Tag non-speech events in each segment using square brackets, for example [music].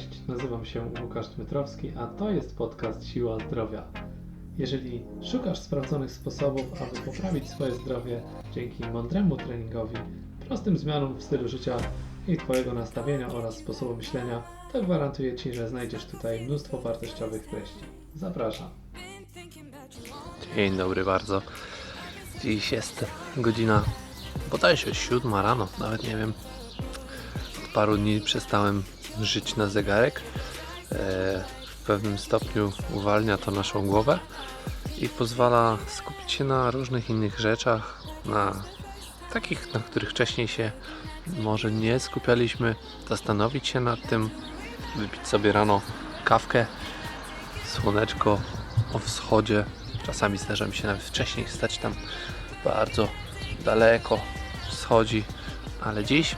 Cześć, nazywam się Łukasz Dmytrowski, a to jest podcast Siła Zdrowia. Jeżeli szukasz sprawdzonych sposobów, aby poprawić swoje zdrowie dzięki mądremu treningowi, prostym zmianom w stylu życia i Twojego nastawienia oraz sposobu myślenia, to gwarantuję Ci, że znajdziesz tutaj mnóstwo wartościowych treści. Zapraszam. Dzień dobry bardzo. Dziś jest godzina bodajże siódma rano, nawet nie wiem. Paru dni przestałem żyć na zegarek. E, W pewnym stopniu uwalnia to naszą głowę i pozwala skupić się na różnych innych rzeczach, na takich, na których wcześniej się może nie skupialiśmy, zastanowić się nad tym, wypić sobie rano kawkę, słoneczko o wschodzie. Czasami zdarza mi się nawet wcześniej stać tam bardzo daleko wschodzi, ale dziś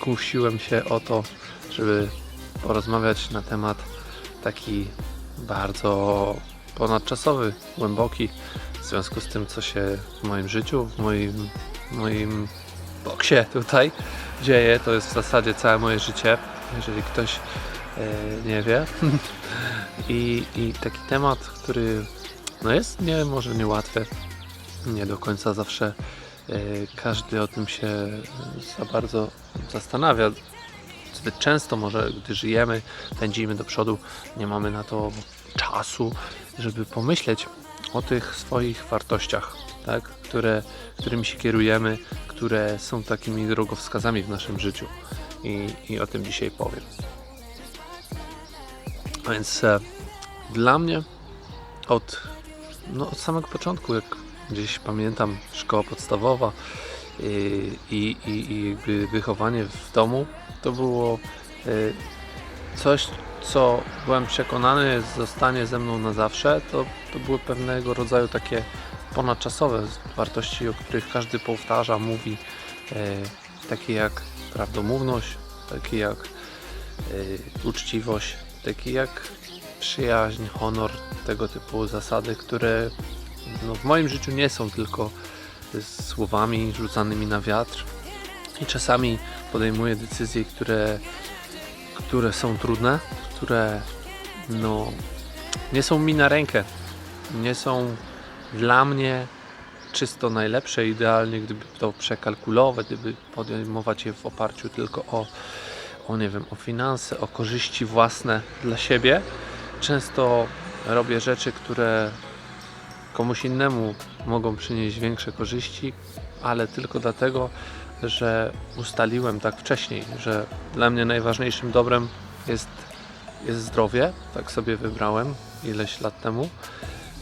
skusiłem się o to, żeby porozmawiać na temat taki bardzo ponadczasowy, głęboki w związku z tym, co się w moim życiu, w moim, moim boksie tutaj dzieje. To jest w zasadzie całe moje życie, jeżeli ktoś e, nie wie. I, I taki temat, który no jest nie, może niełatwy, nie do końca zawsze każdy o tym się za bardzo zastanawia. Zbyt często może, gdy żyjemy, pędzimy do przodu, nie mamy na to czasu, żeby pomyśleć o tych swoich wartościach, tak? które, którymi się kierujemy, które są takimi drogowskazami w naszym życiu. I, i o tym dzisiaj powiem. A Więc e, dla mnie od, no, od samego początku, jak gdzieś pamiętam, szkoła podstawowa i, i, i, i wychowanie w domu, to było e, coś, co byłem przekonany zostanie ze mną na zawsze. To, to były pewnego rodzaju takie ponadczasowe wartości, o których każdy powtarza, mówi, e, takie jak prawdomówność, takie jak uczciwość, takie jak przyjaźń, honor, tego typu zasady, które no, w moim życiu nie są tylko słowami rzucanymi na wiatr i czasami podejmuję decyzje, które, które są trudne, które no, nie są mi na rękę, nie są dla mnie czysto najlepsze, idealnie gdyby to przekalkulować, gdyby podejmować je w oparciu tylko o, o nie wiem, o finanse, o korzyści własne dla siebie. Często robię rzeczy, które komuś innemu mogą przynieść większe korzyści, ale tylko dlatego, że ustaliłem tak wcześniej, że dla mnie najważniejszym dobrem jest, jest zdrowie. Tak sobie wybrałem ileś lat temu.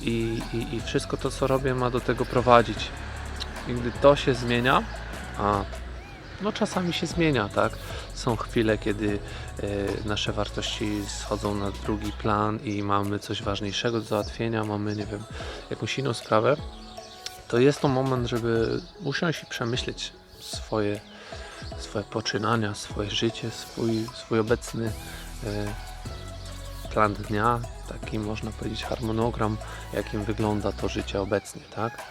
I, i, I wszystko to, co robię, ma do tego prowadzić. I gdy to się zmienia, a no czasami się zmienia, tak? Są chwile, kiedy e, nasze wartości schodzą na drugi plan i mamy coś ważniejszego do załatwienia, mamy, nie wiem, jakąś inną sprawę, to jest to moment, żeby usiąść i przemyśleć swoje, swoje poczynania, swoje życie, swój, swój obecny e, plan dnia, taki można powiedzieć harmonogram, jakim wygląda to życie obecnie, tak?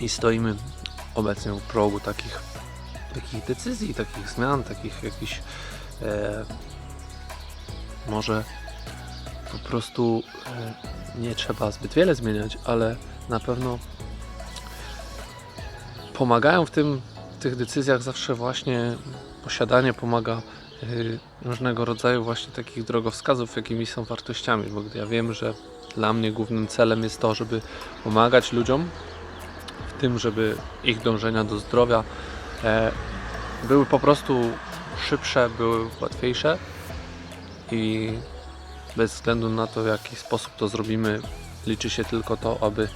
I stoimy obecnie u progu takich, takich decyzji, takich zmian, takich jakichś e, może po prostu e, nie trzeba zbyt wiele zmieniać, ale na pewno pomagają w tym, w tych decyzjach zawsze właśnie posiadanie pomaga y, różnego rodzaju właśnie takich drogowskazów, jakimi są wartościami, bo ja wiem, że dla mnie głównym celem jest to, żeby pomagać ludziom tym, żeby ich dążenia do zdrowia e, były po prostu szybsze, były łatwiejsze i bez względu na to, w jaki sposób to zrobimy, liczy się tylko to, aby,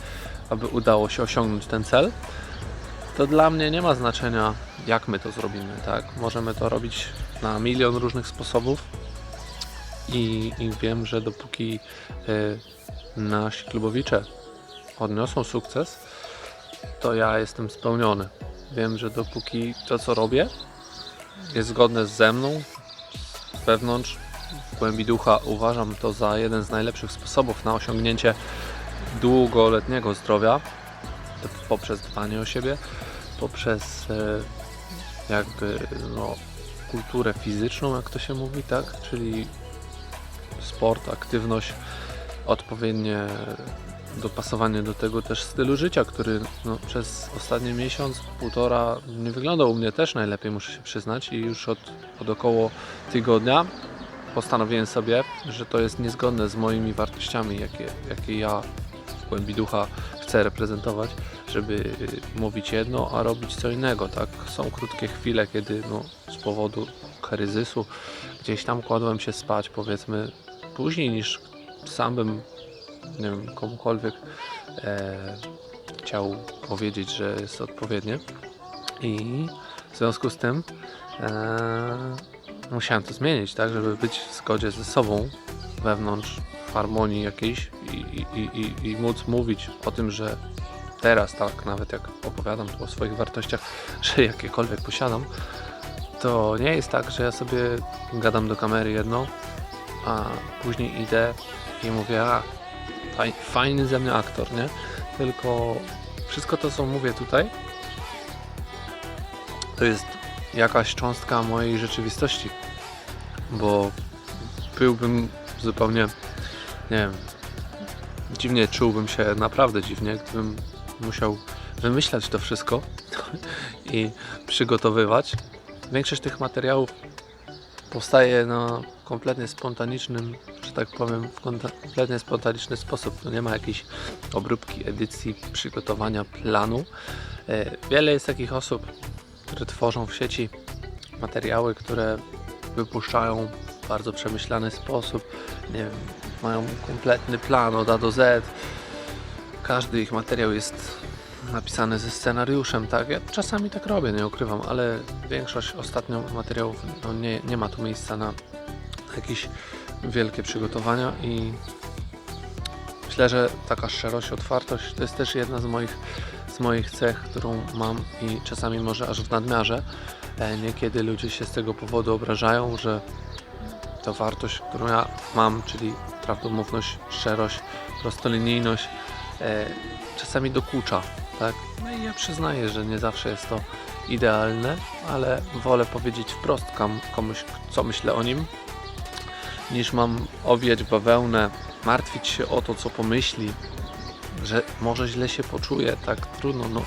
aby udało się osiągnąć ten cel to dla mnie nie ma znaczenia, jak my to zrobimy, tak? Możemy to robić na milion różnych sposobów i, i wiem, że dopóki y, nasi klubowicze odniosą sukces, to ja jestem spełniony. Wiem, że dopóki to, co robię, jest zgodne ze mną, z wewnątrz, w głębi ducha, uważam to za jeden z najlepszych sposobów na osiągnięcie długoletniego zdrowia poprzez dbanie o siebie, poprzez e, jakby no, kulturę fizyczną, jak to się mówi, tak? Czyli sport, aktywność, odpowiednie dopasowanie do tego też stylu życia, który no, przez ostatni miesiąc, półtora nie wyglądał u mnie też najlepiej, muszę się przyznać i już od, od około tygodnia postanowiłem sobie, że to jest niezgodne z moimi wartościami, jakie, jakie ja w głębi ducha chcę reprezentować, żeby y, mówić jedno, a robić co innego, tak? Są krótkie chwile, kiedy no, z powodu kryzysu gdzieś tam kładłem się spać, powiedzmy, później niż sam bym, nie wiem, komukolwiek e, chciał powiedzieć, że jest odpowiednie. I w związku z tym e, musiałem to zmienić, tak, żeby być w zgodzie ze sobą wewnątrz, harmonii jakiejś i, i, i, i, móc mówić o tym, że teraz tak, nawet jak opowiadam tu o swoich wartościach, [laughs] że jakiekolwiek posiadam, to nie jest tak, że ja sobie gadam do kamery jedno, a później idę i mówię, a fajny ze mnie aktor, nie? Tylko wszystko to, co mówię tutaj, to jest jakaś cząstka mojej rzeczywistości, bo byłbym zupełnie, nie wiem, dziwnie czułbym się, naprawdę dziwnie, gdybym musiał wymyślać to wszystko [laughs] i przygotowywać. Większość tych materiałów powstaje na kompletnie spontanicznym, że tak powiem, w kompletnie spontaniczny sposób. To nie ma jakiejś obróbki, edycji, przygotowania planu. E, Wiele jest takich osób, które tworzą w sieci materiały, które wypuszczają w bardzo przemyślany sposób. Nie wiem, mają kompletny plan od A do Z. Każdy ich materiał jest napisany ze scenariuszem, tak? Ja czasami tak robię, nie ukrywam, ale większość ostatnio materiałów no nie, nie ma tu miejsca na jakieś wielkie przygotowania i myślę, że taka szczerość, otwartość to jest też jedna z moich, z moich cech, którą mam i czasami może aż w nadmiarze. E, Niekiedy ludzie się z tego powodu obrażają, że ta wartość, którą ja mam, czyli prawdomówność, szczerość, prostolinijność, e, czasami dokucza, tak? No i ja przyznaję, że nie zawsze jest to idealne, ale wolę powiedzieć wprost komuś, co myślę o nim, niż mam owijać bawełnę, martwić się o to, co pomyśli, że może źle się poczuje, tak trudno, no.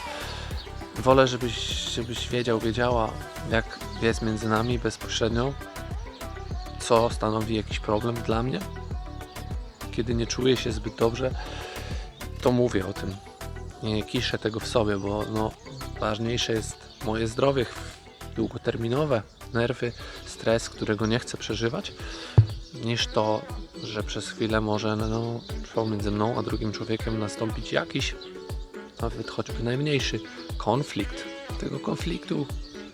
Wolę, żebyś, żebyś wiedział, wiedziała, jak jest między nami bezpośrednio, co stanowi jakiś problem dla mnie. Kiedy nie czuję się zbyt dobrze, to mówię o tym. Nie kiszę tego w sobie, bo no, ważniejsze jest moje zdrowie długoterminowe, nerwy, stres, którego nie chcę przeżywać, niż to, że przez chwilę może no, pomiędzy mną a drugim człowiekiem nastąpić jakiś, nawet choćby najmniejszy konflikt. Tego konfliktu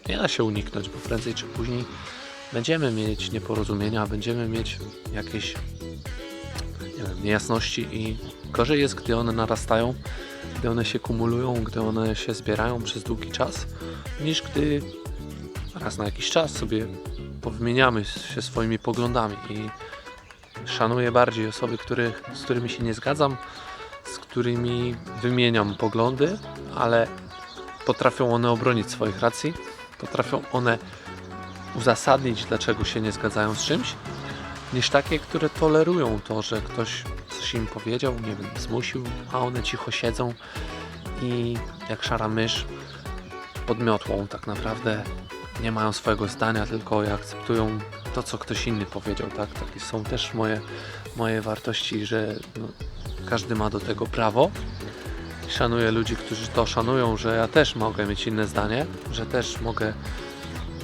nie da się uniknąć, bo prędzej czy później będziemy mieć nieporozumienia, będziemy mieć jakieś nie wiem, niejasności i gorzej jest, gdy one narastają, gdy one się kumulują, gdy one się zbierają przez długi czas, niż gdy raz na jakiś czas sobie powymieniamy się swoimi poglądami i szanuję bardziej osoby, z którymi się nie zgadzam, z którymi wymieniam poglądy, ale potrafią one obronić swoich racji, potrafią one uzasadnić, dlaczego się nie zgadzają z czymś, niż takie, które tolerują to, że ktoś coś im powiedział, nie wiem, zmusił, a one cicho siedzą i jak szara mysz pod miotłą tak naprawdę nie mają swojego zdania, tylko akceptują to, co ktoś inny powiedział, tak? Takie są też moje, moje wartości, że no, każdy ma do tego prawo. Szanuję ludzi, którzy to szanują, że ja też mogę mieć inne zdanie, że też mogę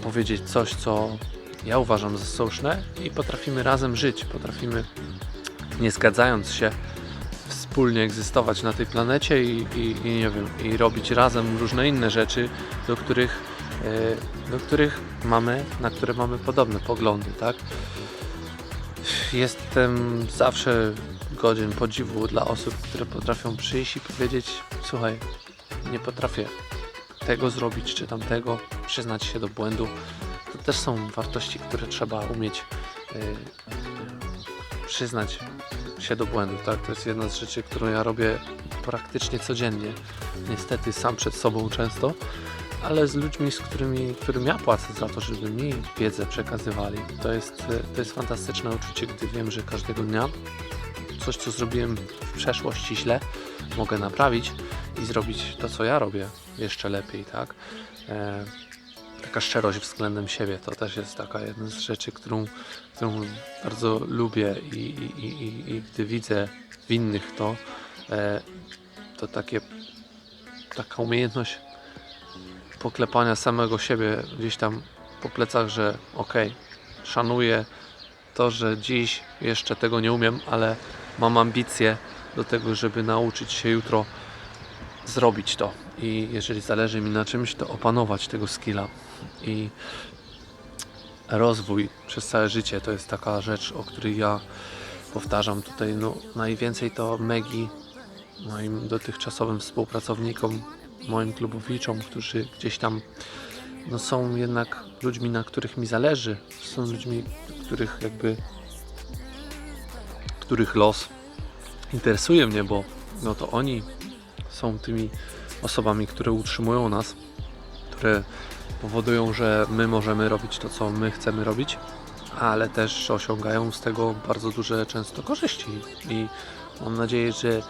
powiedzieć coś, co ja uważam za słuszne i potrafimy razem żyć, potrafimy nie zgadzając się wspólnie egzystować na tej planecie i, i, i nie wiem, i robić razem różne inne rzeczy, do których, do których mamy, na które mamy podobne poglądy, tak? Jestem zawsze godzien podziwu dla osób, które potrafią przyjść i powiedzieć: Słuchaj, nie potrafię tego zrobić czy tamtego, przyznać się do błędu. To też są wartości, które trzeba umieć y, przyznać się do błędu. Tak? To jest jedna z rzeczy, którą ja robię praktycznie codziennie. Niestety sam przed sobą często ale z ludźmi, z którymi, którym ja płacę za to, żeby mi wiedzę przekazywali. To jest, e, to jest fantastyczne uczucie, gdy wiem, że każdego dnia coś, co zrobiłem w przeszłości źle, mogę naprawić i zrobić to, co ja robię jeszcze lepiej, tak? E, taka szczerość względem siebie to też jest taka jedna z rzeczy, którą, którą bardzo lubię i, i, i, i- gdy widzę w innych to, e, to takie, taka umiejętność poklepania samego siebie gdzieś tam po plecach, że okej, szanuję to, że dziś jeszcze tego nie umiem, ale mam ambicje do tego, żeby nauczyć się jutro zrobić to. I jeżeli zależy mi na czymś, to opanować tego skilla. I rozwój przez całe życie to jest taka rzecz, o której ja powtarzam tutaj. No, najwięcej to Megi, moim dotychczasowym współpracownikom, moim klubowiczom, którzy gdzieś tam no, są jednak ludźmi, na których mi zależy. Są ludźmi, których jakby których los interesuje mnie, bo no to oni są tymi osobami, które utrzymują nas, które powodują, że my możemy robić to, co my chcemy robić, ale też osiągają z tego bardzo duże często korzyści. I mam nadzieję, że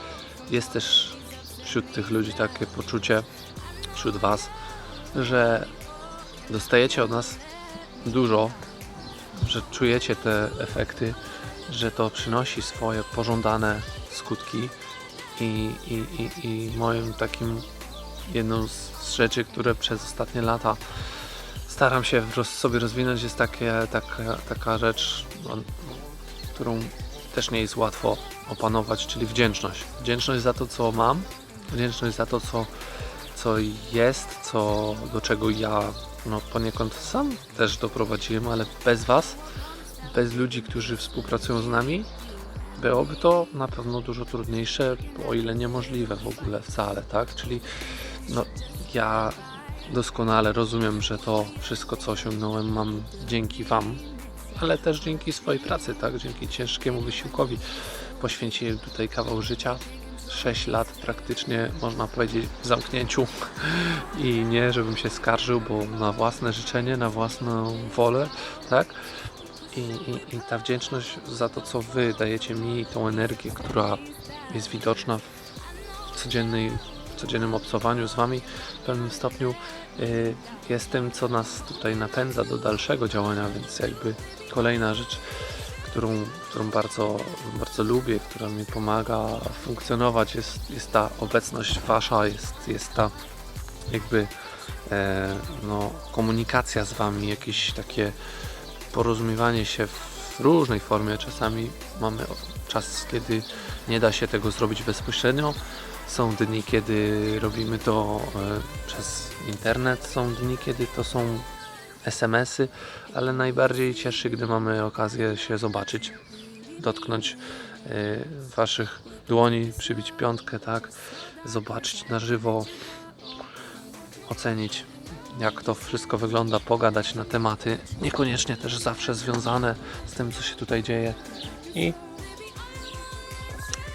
jest też wśród tych ludzi takie poczucie, wśród Was, że dostajecie od nas dużo, że czujecie te efekty, że to przynosi swoje pożądane skutki i, i, i, i moim takim jedną z rzeczy, które przez ostatnie lata staram się sobie rozwinąć jest takie, taka, taka rzecz, którą też nie jest łatwo opanować, czyli wdzięczność. Wdzięczność za to, co mam, wdzięczność za to, co, co jest, co, do czego ja no, poniekąd sam też doprowadziłem, ale bez Was, bez ludzi, którzy współpracują z nami, byłoby to na pewno dużo trudniejsze, o ile niemożliwe w ogóle wcale, tak? Czyli no, ja doskonale rozumiem, że to wszystko, co osiągnąłem, mam dzięki Wam, ale też dzięki swojej pracy, tak? Dzięki ciężkiemu wysiłkowi. Poświęciłem tutaj kawał życia. 6 lat praktycznie, można powiedzieć, w zamknięciu i nie, żebym się skarżył, bo na własne życzenie, na własną wolę, tak? I, i, I ta wdzięczność za to, co Wy dajecie mi, tą energię, która jest widoczna w codziennej, codziennym obcowaniu z Wami w pewnym stopniu, y, jest tym, co nas tutaj napędza do dalszego działania, więc jakby kolejna rzecz, którą, którą bardzo, bardzo lubię, która mi pomaga funkcjonować, jest, jest ta obecność Wasza, jest, jest ta jakby e, no, komunikacja z Wami, jakieś takie porozumiewanie się w różnej formie. Czasami mamy czas, kiedy nie da się tego zrobić bezpośrednio. Są dni, kiedy robimy to e, przez internet, są dni, kiedy to są SMS-y, ale najbardziej cieszy, gdy mamy okazję się zobaczyć, dotknąć e, Waszych dłoni, przybić piątkę, tak, zobaczyć na żywo, ocenić jak to wszystko wygląda, pogadać na tematy, niekoniecznie też zawsze związane z tym, co się tutaj dzieje. I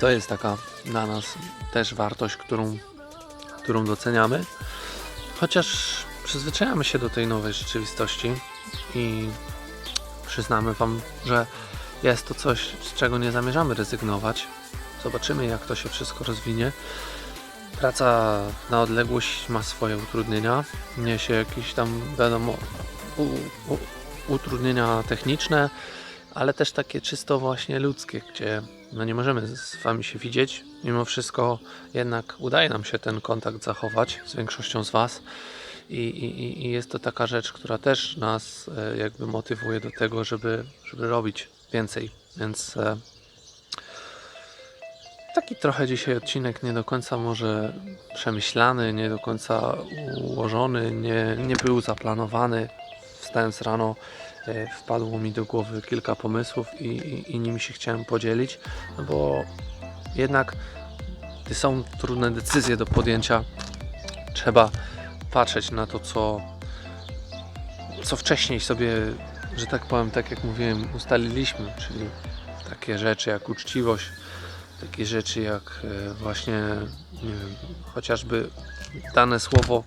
to jest taka dla nas też wartość, którą, którą doceniamy. Chociaż przyzwyczajamy się do tej nowej rzeczywistości i przyznamy Wam, że jest to coś, z czego nie zamierzamy rezygnować. Zobaczymy, jak to się wszystko rozwinie. Praca na odległość ma swoje utrudnienia. Niesie jakieś tam, wiadomo, u, u, utrudnienia techniczne, ale też takie czysto właśnie ludzkie, gdzie no nie możemy z Wami się widzieć. Mimo wszystko jednak udaje nam się ten kontakt zachować z większością z Was. I, i, i jest to taka rzecz, która też nas e, jakby motywuje do tego, żeby, żeby robić więcej. Więc e, Taki trochę dzisiaj odcinek nie do końca może przemyślany, nie do końca ułożony, nie, nie był zaplanowany. Wstając rano e, wpadło mi do głowy kilka pomysłów i, i, i nimi się chciałem podzielić, no bo jednak gdy są trudne decyzje do podjęcia, trzeba patrzeć na to, co, co wcześniej sobie, że tak powiem, tak jak mówiłem, ustaliliśmy, czyli takie rzeczy jak uczciwość, takie rzeczy jak e, właśnie nie wiem, chociażby dane słowo,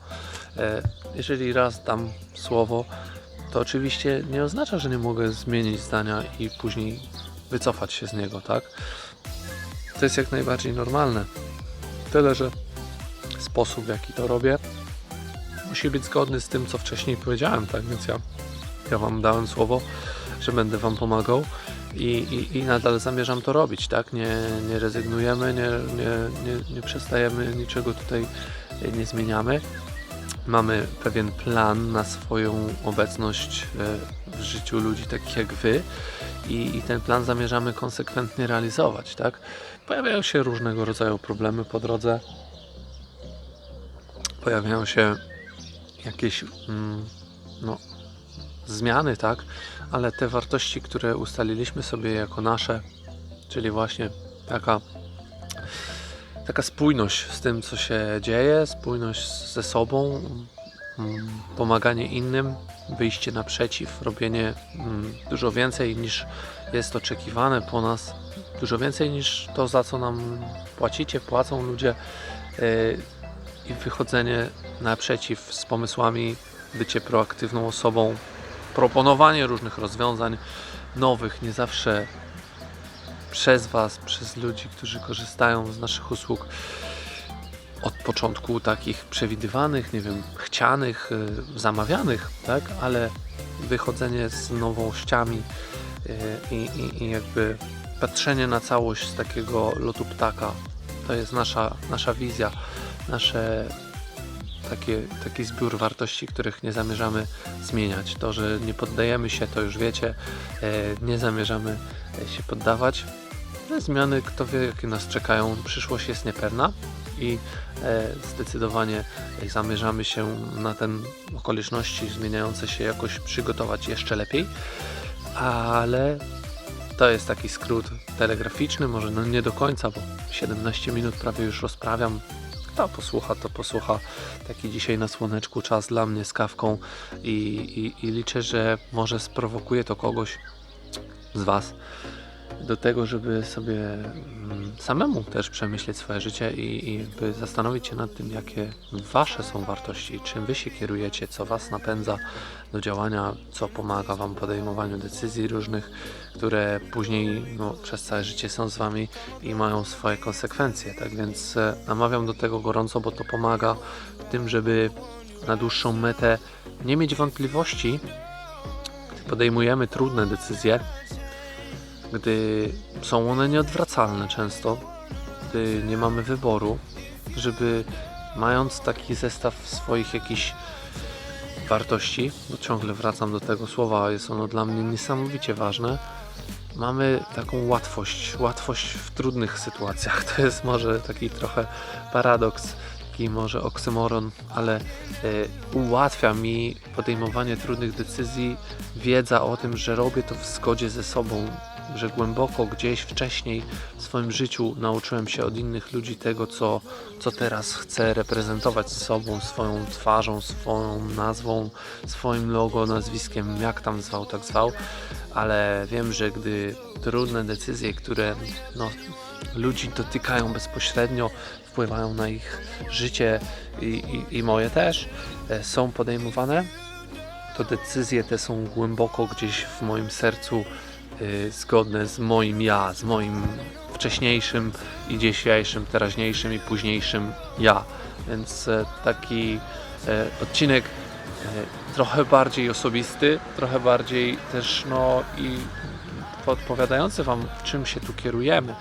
e, jeżeli raz dam słowo, to oczywiście nie oznacza, że nie mogę zmienić zdania i później wycofać się z niego, tak? To jest jak najbardziej normalne. Tyle, że sposób, w jaki to robię, musi być zgodny z tym, co wcześniej powiedziałem, tak? Więc ja, ja Wam dałem słowo, że będę Wam pomagał i, i, i nadal zamierzam to robić, tak? Nie, nie rezygnujemy, nie, nie, nie, nie przestajemy, niczego tutaj nie zmieniamy. Mamy pewien plan na swoją obecność e, w życiu ludzi takich jak Wy i, i ten plan zamierzamy konsekwentnie realizować, tak? Pojawiają się różnego rodzaju problemy po drodze. Pojawiają się jakieś mm, no, zmiany, tak? Ale te wartości, które ustaliliśmy sobie jako nasze, czyli właśnie taka, taka spójność z tym, co się dzieje, spójność ze sobą, mm, pomaganie innym, wyjście naprzeciw, robienie mm, dużo więcej niż jest oczekiwane po nas, dużo więcej niż to, za co nam płacicie, płacą ludzie yy, i wychodzenie naprzeciw z pomysłami, bycie proaktywną osobą, proponowanie różnych rozwiązań nowych, nie zawsze przez Was, przez ludzi, którzy korzystają z naszych usług. Od początku takich przewidywanych, nie wiem, chcianych, y, zamawianych, tak, ale wychodzenie z nowościami y, i, i, i jakby patrzenie na całość z takiego lotu ptaka. To jest nasza, nasza wizja, nasze takie, taki zbiór wartości, których nie zamierzamy zmieniać. To, że nie poddajemy się, to już wiecie, e, nie zamierzamy się poddawać. Te zmiany, kto wie, jakie nas czekają, przyszłość jest niepewna i e, zdecydowanie zamierzamy się na ten okoliczności zmieniające się jakoś przygotować jeszcze lepiej, ale to jest taki skrót telegraficzny, może no nie do końca, bo 17 minut prawie już rozprawiam. Posłucha, to posłucha. Taki dzisiaj na słoneczku czas dla mnie z kawką i, i, i liczę, że może sprowokuje to kogoś z Was do tego, żeby sobie mm, samemu też przemyśleć swoje życie i, i by zastanowić się nad tym, jakie Wasze są wartości, czym Wy się kierujecie, co Was napędza do działania, co pomaga Wam w podejmowaniu decyzji różnych, które później no, przez całe życie są z Wami i mają swoje konsekwencje. Tak więc e, namawiam do tego gorąco, bo to pomaga w tym, żeby na dłuższą metę nie mieć wątpliwości, podejmujemy trudne decyzje, gdy są one nieodwracalne często, gdy nie mamy wyboru, żeby mając taki zestaw swoich jakichś wartości, bo ciągle wracam do tego słowa, jest ono dla mnie niesamowicie ważne, mamy taką łatwość, łatwość w trudnych sytuacjach. [laughs] To jest może taki trochę paradoks, taki może oksymoron, ale e, ułatwia mi podejmowanie trudnych decyzji wiedza o tym, że robię to w zgodzie ze sobą, że głęboko gdzieś wcześniej w swoim życiu nauczyłem się od innych ludzi tego, co, co teraz chcę reprezentować sobą, swoją twarzą, swoją nazwą, swoim logo, nazwiskiem, jak tam zwał, tak zwał, ale wiem, że gdy trudne decyzje, które no, ludzi dotykają bezpośrednio, wpływają na ich życie i, i, i moje też, e, są podejmowane, to decyzje te są głęboko gdzieś w moim sercu zgodne z moim ja, z moim wcześniejszym i dzisiejszym, teraźniejszym i późniejszym ja. Więc e, taki e, odcinek e, trochę bardziej osobisty, trochę bardziej też no i podpowiadający Wam, czym się tu kierujemy,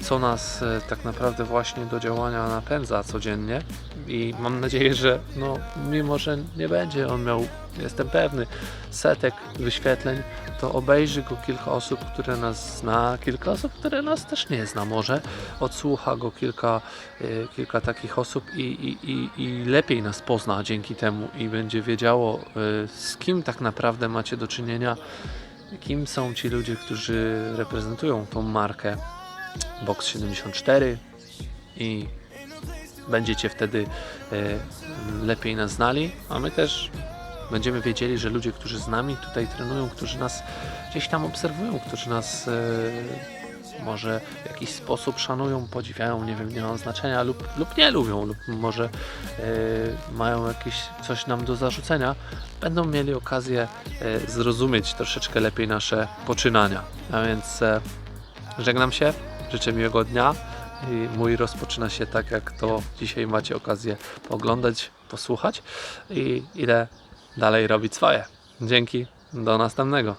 co nas e, tak naprawdę właśnie do działania napędza codziennie. I mam nadzieję, że no, mimo, że nie będzie on miał, jestem pewny, setek wyświetleń, to obejrzy go kilka osób, które nas zna, kilka osób, które nas też nie zna może, odsłucha go kilka, e, kilka takich osób i, i, i, i lepiej nas pozna dzięki temu i będzie wiedziało, e, z kim tak naprawdę macie do czynienia, kim są ci ludzie, którzy reprezentują tą markę Box 74 i będziecie wtedy e, lepiej nas znali, a my też będziemy wiedzieli, że ludzie, którzy z nami tutaj trenują, którzy nas gdzieś tam obserwują, którzy nas e, może w jakiś sposób szanują, podziwiają, nie wiem, nie ma znaczenia, lub, lub nie lubią, lub może e, mają jakieś coś nam do zarzucenia, będą mieli okazję e, zrozumieć troszeczkę lepiej nasze poczynania. A więc e, żegnam się, życzę miłego dnia. I mój rozpoczyna się tak, jak to dzisiaj macie okazję pooglądać, posłuchać i idę dalej robić swoje. Dzięki, do następnego.